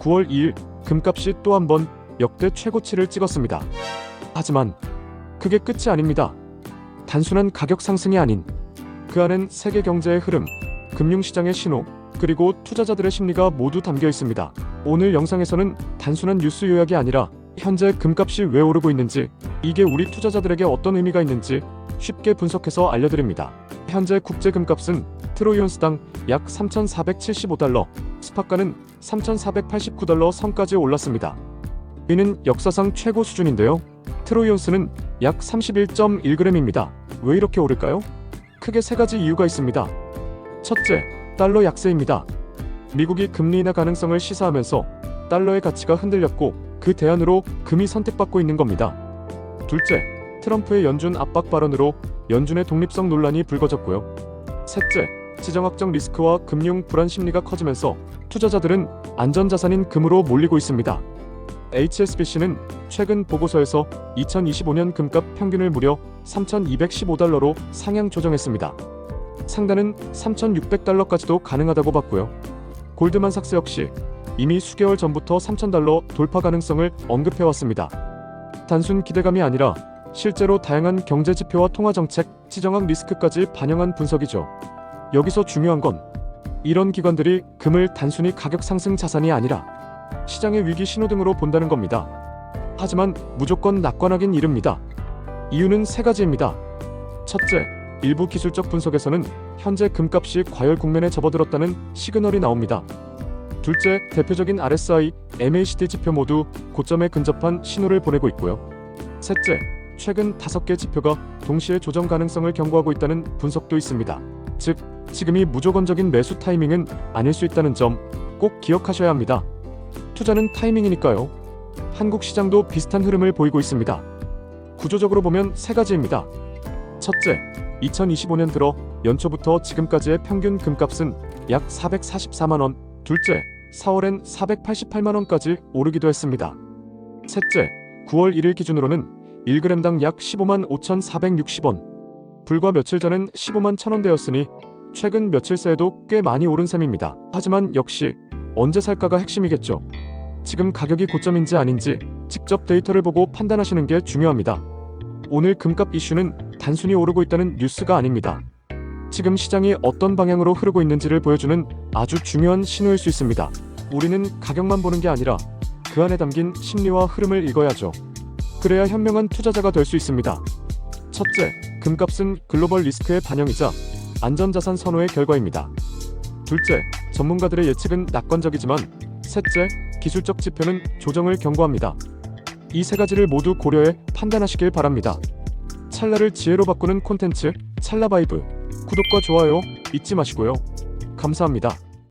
9월 2일 금값이 또 한 번 역대 최고치를 찍었습니다. 하지만 그게 끝이 아닙니다. 단순한 가격 상승이 아닌 그 안엔 세계 경제의 흐름, 금융시장의 신호, 그리고 투자자들의 심리가 모두 담겨 있습니다. 오늘 영상에서는 단순한 뉴스 요약이 아니라 현재 금값이 왜 오르고 있는지, 이게 우리 투자자들에게 어떤 의미가 있는지 쉽게 분석해서 알려드립니다. 현재 국제 금값은 트로이 온스당 약 3,475달러, 스팟가는 3,489달러 선까지 올랐습니다. 이는 역사상 최고 수준인데요. 트로이 온스는 약 31.1g입니다. 왜 이렇게 오를까요? 크게 세 가지 이유가 있습니다. 첫째, 달러 약세입니다. 미국이 금리 인하 가능성을 시사하면서 달러의 가치가 흔들렸고 그 대안으로 금이 선택받고 있는 겁니다. 둘째, 트럼프의 연준 압박 발언으로 연준의 독립성 논란이 불거졌고요. 셋째, 지정학적 리스크와 금융 불안 심리가 커지면서 투자자들은 안전자산인 금으로 몰리고 있습니다. HSBC는 최근 보고서에서 2025년 금값 평균을 무려 3,215달러로 상향 조정했습니다. 상단은 3,600달러까지도 가능하다고 봤고요. 골드만삭스 역시 이미 수개월 전부터 3,000달러 돌파 가능성을 언급해왔습니다. 단순 기대감이 아니라 실제로 다양한 경제 지표와 통화 정책, 지정학 리스크까지 반영한 분석이죠. 여기서 중요한 건 이런 기관들이 금을 단순히 가격 상승 자산이 아니라 시장의 위기 신호등으로 본다는 겁니다. 하지만 무조건 낙관하긴 이릅니다. 이유는 세 가지입니다. 첫째, 일부 기술적 분석에서는 현재 금값이 과열 국면에 접어들었다는 시그널이 나옵니다. 둘째, 대표적인 RSI, MACD 지표 모두 고점에 근접한 신호를 보내고 있고요. 셋째, 최근 다섯 개 지표가 동시에 조정 가능성을 경고하고 있다는 분석도 있습니다. 즉, 지금이 무조건적인 매수 타이밍은 아닐 수 있다는 점 꼭 기억하셔야 합니다. 투자는 타이밍이니까요. 한국 시장도 비슷한 흐름을 보이고 있습니다. 구조적으로 보면 세 가지입니다. 첫째, 2025년 들어 연초부터 지금까지의 평균 금값은 약 444만 원. 둘째, 4월엔 488만 원까지 오르기도 했습니다. 셋째, 9월 1일 기준으로는 1g당 약 15만 5,460원. 불과 며칠 전엔 15만 1,000원대였으니 최근 며칠 새에도 꽤 많이 오른 셈입니다. 하지만 역시 언제 살까가 핵심이겠죠. 지금 가격이 고점인지 아닌지 직접 데이터를 보고 판단하시는 게 중요합니다. 오늘 금값 이슈는 단순히 오르고 있다는 뉴스가 아닙니다. 지금 시장이 어떤 방향으로 흐르고 있는지를 보여주는 아주 중요한 신호일 수 있습니다. 우리는 가격만 보는 게 아니라 그 안에 담긴 심리와 흐름을 읽어야죠. 그래야 현명한 투자자가 될 수 있습니다. 첫째, 금값은 글로벌 리스크의 반영이자 안전자산 선호의 결과입니다. 둘째, 전문가들의 예측은 낙관적이지만 셋째, 기술적 지표는 조정을 경고합니다. 이 세 가지를 모두 고려해 판단하시길 바랍니다. 찰나를 지혜로 바꾸는 콘텐츠 찰나바이브 구독과 좋아요 잊지 마시고요. 감사합니다.